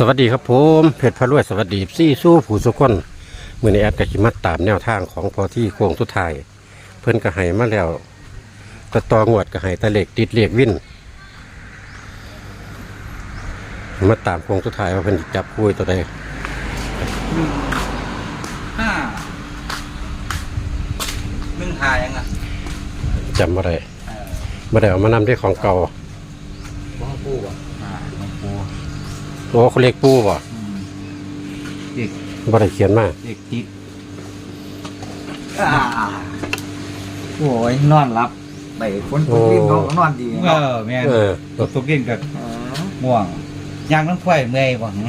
สวัสดีครับผมเพชรพระรวยสวัสดีซี่สู้ผู้สุคนมือนี้แอดกกิมาตามแนวทางของพอที่โค้งสุดท้ายเพิ่นก็ให้มาแล้วตะตองวดก็ให้ตะเหล็กติดเหล็กวินมาตามโค้งสุดท้ายว่าเพิ่นสิจับคุยตัวใดห้าหนึ่งหายังอะจำบ่ได้เออบ่ได้เอามานำได้ของเก่าบ้องปูอะอ่าบ้องปู โอ้เขาเรียกปูบ่อืมเด็กบ่ได้เขียนมาเด็กติดอ่าโอ้ยนอนรับไปคนตกลิ้นเขาก็นอนดีเอเนาะอแม่นเออตกตกเล่นกับเออม่วงยางน้ำควายเมื่อยบ่หึ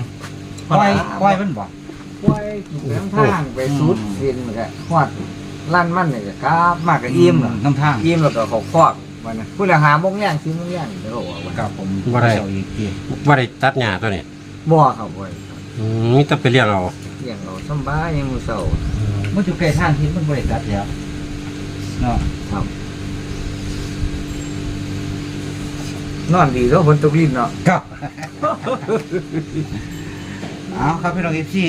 ควายควายมันบ่ไว้น้ำทางไปสุดฟินมันก็ฮอดลั่นมันเนี่ยก็กราบมากก็อิ่มล่ะน้ำทางอิ่มแล้วก็เขาฟอก มันนะผู้ละหาโมงแย่งสิโมงแย่งเดี๋ยวเขาบอกว่ากับผมบ่ได้ เจ้าอีกทีบ่ได้ตัดหญ้าตัวนี้บ่ครับบ่อืมมีแต่ไปเลี้ยงเอาเลี้ยงเราสำบายยังมือเศร้ามันอยู่ใกล้ทางที่มันบ่ได้ตัดแล้วเนาะครับ นอนดีแล้วคนตกลิ้นเนาะ ครับเอาครับพี่น้องเอฟซี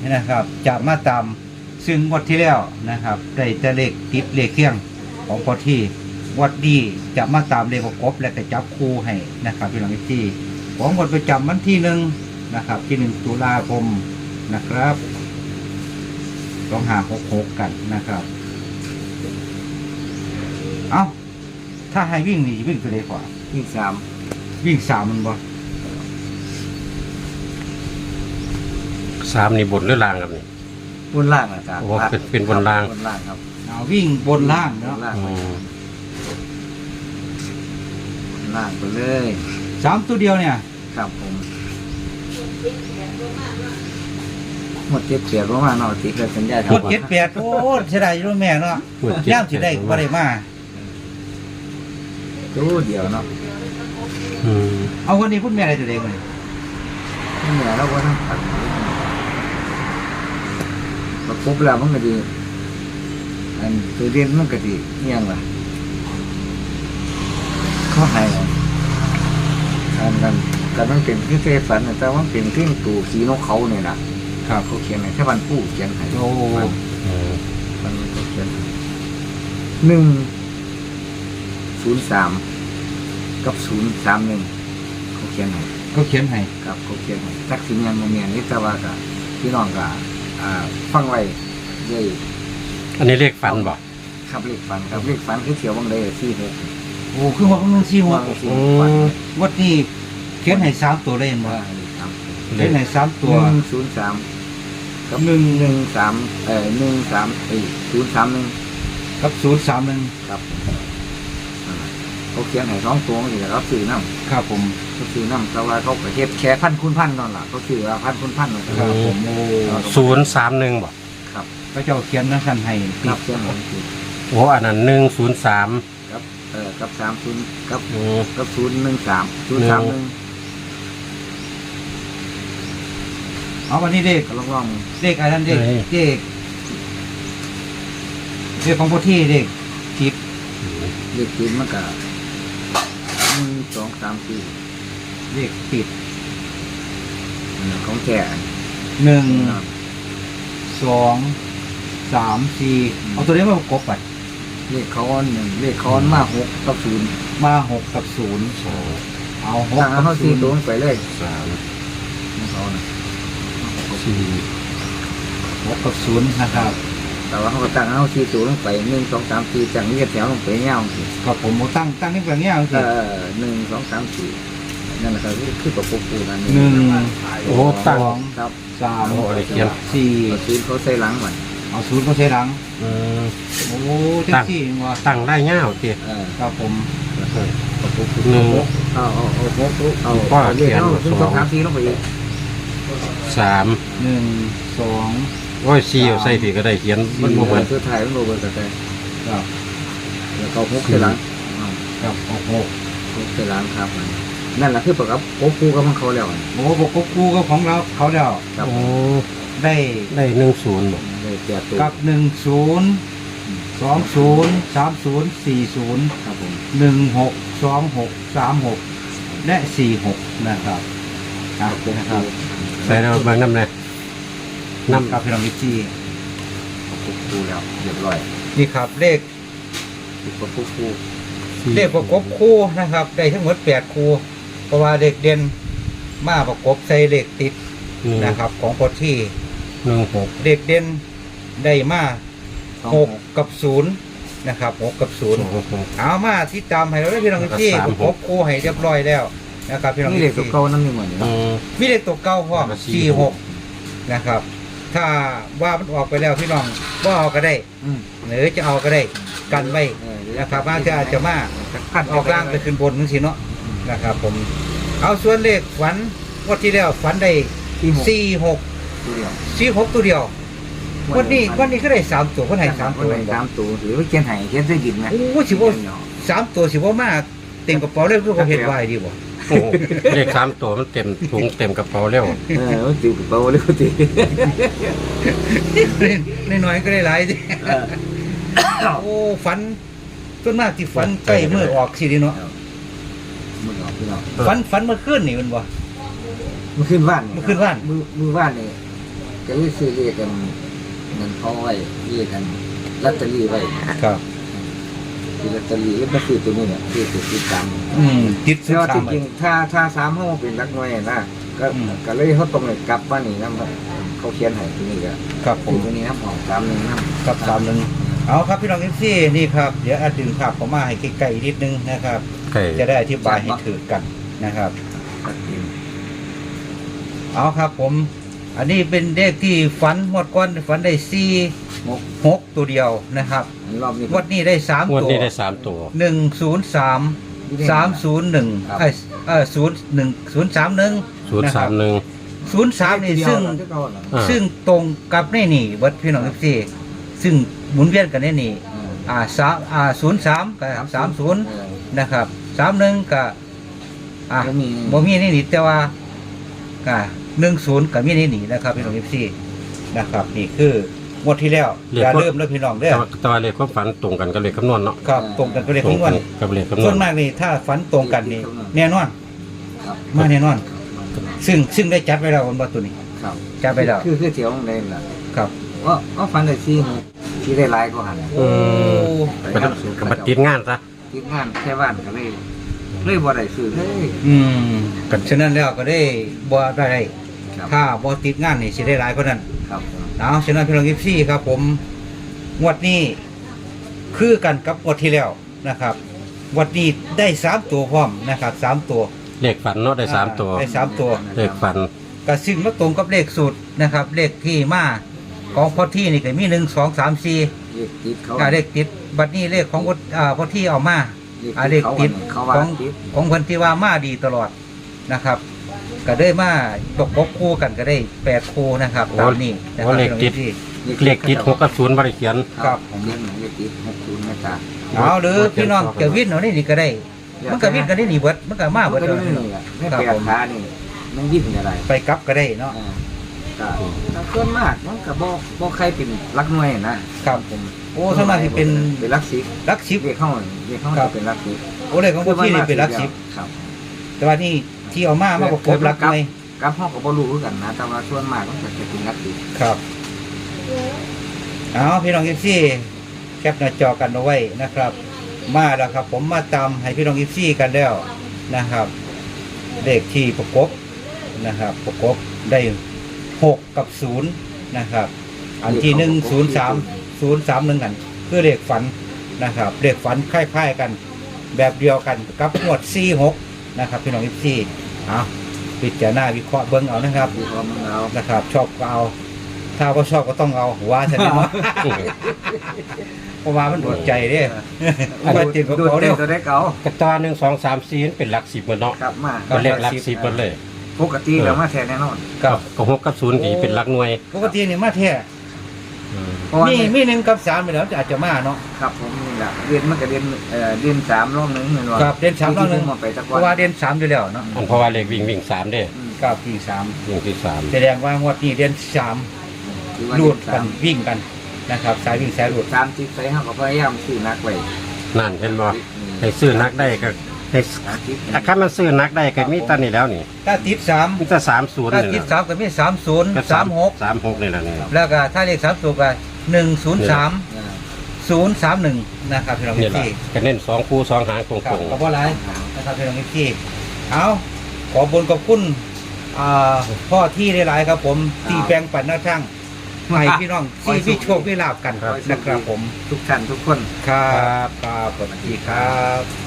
นี่นะครับจะมาตามซึ่งงวัดที่แล้วนะครับได้แต่เลขติดเลขเครื่องของพอที่ วัดดีจะมาตามเลขประกบและก็จับคู่ให้นะครับพี่น้องเอฟซีของงวดประจำวันที่หนึ่งนะครับ ที่หนึ่งตุลาคมนะครับสองหาหกหกกันนะครับ เอาถ้าให้วิ่งนี่วิ่งตัวใดกว่าที่สามวิ่งสามมันบ่สามนี่บนหรือล่างครับนี่ บนล่างอาจารย์โอ้เป็นเป็นบนล่าง บนล่างครับ เอาวิ่งบนล่างบเนาะนล่างอืมบน ล่างไปเลยสามตัวเดียวเนี่ยครับผมหมดเจ็บเสียก็มาเนาะติดเลยสัญญากดเจ็ดแปดโอ้เสียดายอยู่แม่เนาะงวดเจ็ด ย่ามสิได้บ่ได้มาตู้เดียวเนาะอืมเอาคนนี้คุณแม่อะไรตัวเด็กเลยที่เหนือเราก็ต้องตัดประกบแล้วมันก็ดีอันตัวเรียนมันก็ดีเอียงล่ะ เข้าให้อันกันกันมันเป็นที่เทฝันน่ะแต่ว่ามันเป็นที่ตูสีนกเขาเนี่ยนะครับ เขาเขียนให้แค่วันผู้เขียนให้โอ้มันอืมมันเขาเขียนให้หนึ่งศูนย์สามกับศูนย์สามหนึ่งเขาเขียนให้เขาเขียนให้ครับเขาเขียนให้ทักษิณยังโมเมียนนี่แต่ว่ากับพี่น้องกับอ่าฟังไว้เลยอันนี้เลขฝันบ่ครับเลขฝันครับเลขฝันคือเขียวบางเลยสี่หก โอ้คือว่ามันสี่หัววางสี่หกฝันวัดนี้เขียนให้สามตัวเลยเห็นบ่ว่าเลขครับเขียนให้สามตัวหนึ่งศูนย์สามกับหนึ่งหนึ่งสามเอ่อหนึ่งสามเอ้ยศูนย์สามหนึ่งกับศูนย์สามหนึ่งครับอ่าเขาเขียนให้สองตัวนี่แหละครับสื่อน้ำครับผมเขาสื่อน้ำแต่ว่าเขาก็เฮ็ดแค่พันคุณพันนั่นแหละเขาสื่อว่าพันคุณพันนั่นครับผมโอ้ศูนย์สามหนึ่งบ่ครับพระเจ้าเขียนนั่นท่านให้ครับเขียนให้คือโอ้อันนั้นหนึ่งศูนย์สามครับเอ่อ กับสามศูนย์กับอืมกับศูนย์หนึ่งสามศูนย์สามหนึ่งเอาวันนี้เด็กก็ลองลองเด็กอะไรนั่นเด็กเด็กเด็กของพอที่เด็กทิพเลขติดมันก็หนึ่งสองสามสี่เด็กติดอันนั้นของแก่หนึ่งสองสามสี่เอาตัวนี้มาประกบไป เลขเขาอันหนึ่งเลขเขาอันมาหกกับศูนย์มาหกกับศูนย์เอาหกตั้งกับเขาศูสี่นย์ตัวลงไปเลยสามของเขานะสี่หกกับศูนย์นะครับแต่ว่าเขาก็ตั้งเขาสี่ตัวลงไปหนึ่งสองสามสี่จังนี้แถวลงไปเงาสิกับผมเอาตั้งตั้งนี่แบบนี้เอาเอสิอหนึ่งสองสามสี่นั่นแหละครับคือประกบปูนั่นหนึ่งโอ้ตั้งสองครับสามโอ้อะไรเขียนสี่เอาศูนย์เขาใส่หลังมัน เอาศูนย์ก็ใช้หลังอืมโอ้เจ็ดสี่ว่ะตั้งได้เง่าวเจีเออครับผมประกบปูหนึ่งเอาเอาเอาหกเอาว่าเอาเลขเขียนเอาหนึ่งสสอองงสามสี่ลงไปอีกสามหนึ่งสองโอ้ยสี่เอาใส่ผีก็ได้เขียนมันบ่เหมือนสุดท้ายมันโรเบิร์ตแต่ครับแล้วก็หกใส่หลังครับหกหกหกใส่หลังครับมันนั่นแหละคือประกับโกปูกับมันเขาแล้วอะโอ้บอกกบคู่กับของเราเขาแล้วครับโอ้ได้ได้หนึ่งศูนย์บ่ เลยแปดตัวกับหนึ่งศูนย์สองศูนย์สามศูนย์สี่ศูนย์ครับผมหนึ่งหกสองหกสามหกและสี่หกนะครับอะนะครับใส่แล้วบางน้ำเลยน้ำครับพี่น้องเอฟซีปุ๊บคูแล้วเรียบร้อยนี่ครับเลขปุ๊บปุ๊บคูเลขประกบคู่นะครับได้ทั้งหมดแปดคู่เพราะว่าเด็กเด่นมาประกบใส่เลขติดหนึ่งนะครับ ของพอที่หนึ่งหกเด็กเด่น ได้มาสองหกกับศูนย์นะครับหกกับศูนย์หกหก เอามาที่ตามให้เราได้พี่น้องเอฟซีแล้วก็สามประกบคู่ให้เรียบร้อยแล้วนะครับพี่น้องนี่เอเด็กฟตัวซีเก่านั่นนี่เหมือนอืเนาะม มีเลขตัวเก้าพ่อแล้วก็สี่สี่หกนะครับ ถ้าว่ามันออกไปแล้วพี่น้องว่าเอาก็ได้ อืมหรือจะเอาก็ได้กันไว้เออนะครับว่าจะอาจจะมาพัดออกล่างไปขึ้นบนนึงสิเนาะนะครับผมเอาส่วนเลขฝันงวันที่แล้วฝันได้ที่หกสี่หกตัวเดียว สี่หกตัวเดียว วันนี้วันนี้ก็ได้สามตัวคนไหนสามตัวคนไหนสามตัวหรือว่าเขียนไห้เขียนใส่ดินไหมโอ้สิบว่าสามตัวสิบว่ามากเต็มกระเป๋าเลยเพื่อเขาเห็นไว้ดีบ่โอ้โหเลขสามตัวมันเต็มถุงเต็มกระเป๋าแล้วเออมันติวกระเป๋าเลยก็ติน้อยๆก็ได้หลายสิเออโอ้ฝันส่วนมากที่ฝันใกล้มือออกสิเดีเนาะมึงออกพี่น้องฝันฝันเมื่อคืนนี่มันบ่มือขึ้นบ้านมื้อขึ้นบ้านมือมือบ้านนี่จะเลยซื้อเรียกกัน เงินเขาไว้เรียกกันลอตเตอรี่ไว้ครับคือลอตเตอรี่ก็มาซื้อตัวนี้เนี่ยคือตัวติดตามอืมติดแต่สุดว่าตาจมริงๆถ้าถ้าสามห้องเป็นรักน้อยนะก็อืมก็เลยเขาตรงเลยกลับบ้านนี่นะเขาเขียนให้ตัวนี้ก็ครับผคือมตัวนี้นะของสามหนึ่งนะครับสามหนึ่งเอาครับพี่น้องเอฟซีนี่ครับเดี๋ยวอาดึงภาพเข้ามาให้ใกล้ๆนิดนึงนะครับ ไก่ จะได้อธิบายให้ถือกันนะครับตัดทิมเอาครับผม อันนี้เป็นเลขที่ฝันหมดก้อนฝันได้สี่งกหกตัวเดียวนะครับอันรอบนี้งวันนี้ได้สามงวดตัวนี้ได้สามตัว หนึ่งศูนย์สามสามศูนย์หนึ่งเอ้ยเออศูนย์หนึ่งศูนย์สามหนึ่งศูนย์สามหนึ่งศูนย์สามนี่ซึ่ง อ่า ซึ่งตรงกับในนี่วัดพี่น้องเอฟซีซึ่งหมุนเวียนกันในนี่อ่าสามอ่าศูนย์สามกับสามศูนย์นะครับสามหนึ่งกับอ่าก็มีบ่มีในนี่แต่ว่าอ่า หนึ่งศูนย์กับมีในนี่นะครับพี่น้องเอฟซีนะครับ นี่คืองวดที่แล้วอย่า เริ่มแล้วพี่น้องเด้แต่อว่าแต่ว่าเลขความฝันตรงกันกับเลขคำนวณเนาะครับ ตรงกันก็เลยตรของงวันกับเลขคำนส่ววณนมากนี่ถ้าฝันตรงกันนี่แน่นอนครับมาแน่นอน ซึ่งซึ่งได้จัดไว้แล้วบนบัตตัวนี้ครับจัดไปแล้วคือคือเที่ยวของเล่นล่ะครับว่าว่าฟันได้ซีที่ได้หลายก็หันอืมไปทำกับติดงานซะที่งานแค่บ้านก็เลยเลยบ่ได้ซื้อเลยอืมกันฉะนั้นแล้วก็ได้บ่ได้ ครับถ้าบ่ติดงานนี่สิได้หลายกว่านั้นครับเอาฉะนั้นพี่น้องกิฟซี่ครับ ผมงวดนี้คือกันกับงวดที่แล้วนะครับงวดนี้ได้สามตัวพร้อมนะครับสามตัวเลขฝันเนาะได้สามตัว ได้สามตัวเลขฝันก็ซึ่งมาตรงกับเลขสูตรนะครับ เลขที่มาของพอที่นี่ก็มีหนึ่งสองสามสี่เลขติดเขาอ่าเลขติดบัดนี้เลขของพออ่าพอที่เอามาอ่าเลขติดเขาขว่าองติดของคนที่ว่ามาดีตลอดนะครับ ก็ได้มาตกกบคู่กันก็ได้แปดคู่นะครับตามนี้นะคโอ้รับเลขติด พี่เลขติดหกกับศูนย์บริเขียนครับผมเล่นเลขติดหกศูนย์นะจ๊ะเอาหรือพี่น้องเกวินเอานี่นี่ก็ได้ มันก็วิ่งกันได้หนีเบิดมันก็มามัเบินดก็เลได้ยนี่แหละไม่แปลกขานี่มันวิ่งอะไรไปกลับก็ได้เนาะ อ่าก็ถ้าส่วนมากมันก็บ่บ่ใครเป็นรักหน่วยนะครับผม โอ้สวนมากที่เป็นเป็นรักสิบรักสิบเรียกเข้าเรียกเข้าครับจะเป็นรักสิบโอ้เลยของพวกที่นี่เป็นรักสิบครับ แต่ว่านี่ ที่เอามามาประกบรักไงกับห้องก็บ่รู้คือกันนะ แต่ว่าส่วนมากมันก็จะเป็นรักสิบครับเอาพี่น้องอีซี่แคปหน้าจอกันเอาไว้นะครับ มาแล้วครับ ผมมาตามให้พี่น้องอีซี่กันแล้วนะครับเลขที่ประกบนะครับ ประกบได้หกกับศูนย์นะครับ อันที่หนึ่งศูนย์สามศูนย์สามหนึ่งกันคือเลขฝันนะครับเลขฝันคล้ายๆกัน แบบเดียวกันกับหมวดสี่หกนะครับ พี่น้องอีซี่ เอาพิจารณาวิเคราะห์เบิ้งเอานะครับ มีความมันเอานะครับ ชอบก็เอา ถ้าว่าชอบก็ต้องเอาว่าฉันเนาะเพราะว่ามันโดดใจเด้มันติดกับดูเขาเด็เร็กวตัวได้เก่ากระตาหนึ่งสองสามสี่เป็นหลักสิบหมดเนาะกลับมาก็เลขหลักสิบหมดเลยปกติแล้วมาแทนแน่นอนครับก็หกกับศูนย์ดีเป็นหลักหน่วยปกตินี่มาแท้เพราะว่ามีมีหนึ่งกับสามไปแล้วอาจจะมาเนาะครับผม นี่แหละเรียนมันก็เรียนเอ่อเรียนสามรอบหนึ่งเหมือนว่าครับเรียนสามรอบหนึ่งที่ผมมาไปตะเพกอนราะว่าเรียนสามอยู่แล้วเนาะอันเพราะว่าเลขวิ่งวิ่งสามเด้อืมกับที่สามวิ่งที่สามแสดงว่างวดนี้เรียนสามคือว่ารูเรียดนกัสานมวิ่งกันนะครับสายวิ่งสายรูดสามสิบใส่ห้าก็พยายามซื้อนักไว้นั่นเห็นบ่ให้ซื้อนักได้ก็เฮ็ดอาคารมันซื้อนักได้ก็มีแตอนนี้แล้วนี่ถ้าติดสามมีแต่สามศูนย์ถ้านี่ติดนะสามก็มีสามศูนย์สามหกสามหกนี่แหละนี่ แล้วก็ถ้าเลขสามตัวก็หนึ่งศูนย์สามอ่า ศูนย์สามหนึ่งนะครับพี่น้องนี่แหละที่ก็เน้นสองคู่สองหางตครับรงขอบคุณหลายนะครับพี่น้องที่เอาขอบุญขอบคุณอ่าพ่อที่ได้หลายครับ ผมที่แบ่งปันหน้าทั้งให้พี่น้องที่พี่โชคพี่ลาบกันนะครับผม ทุกท่านทุกคน ครับ ครับสวัสดีครับ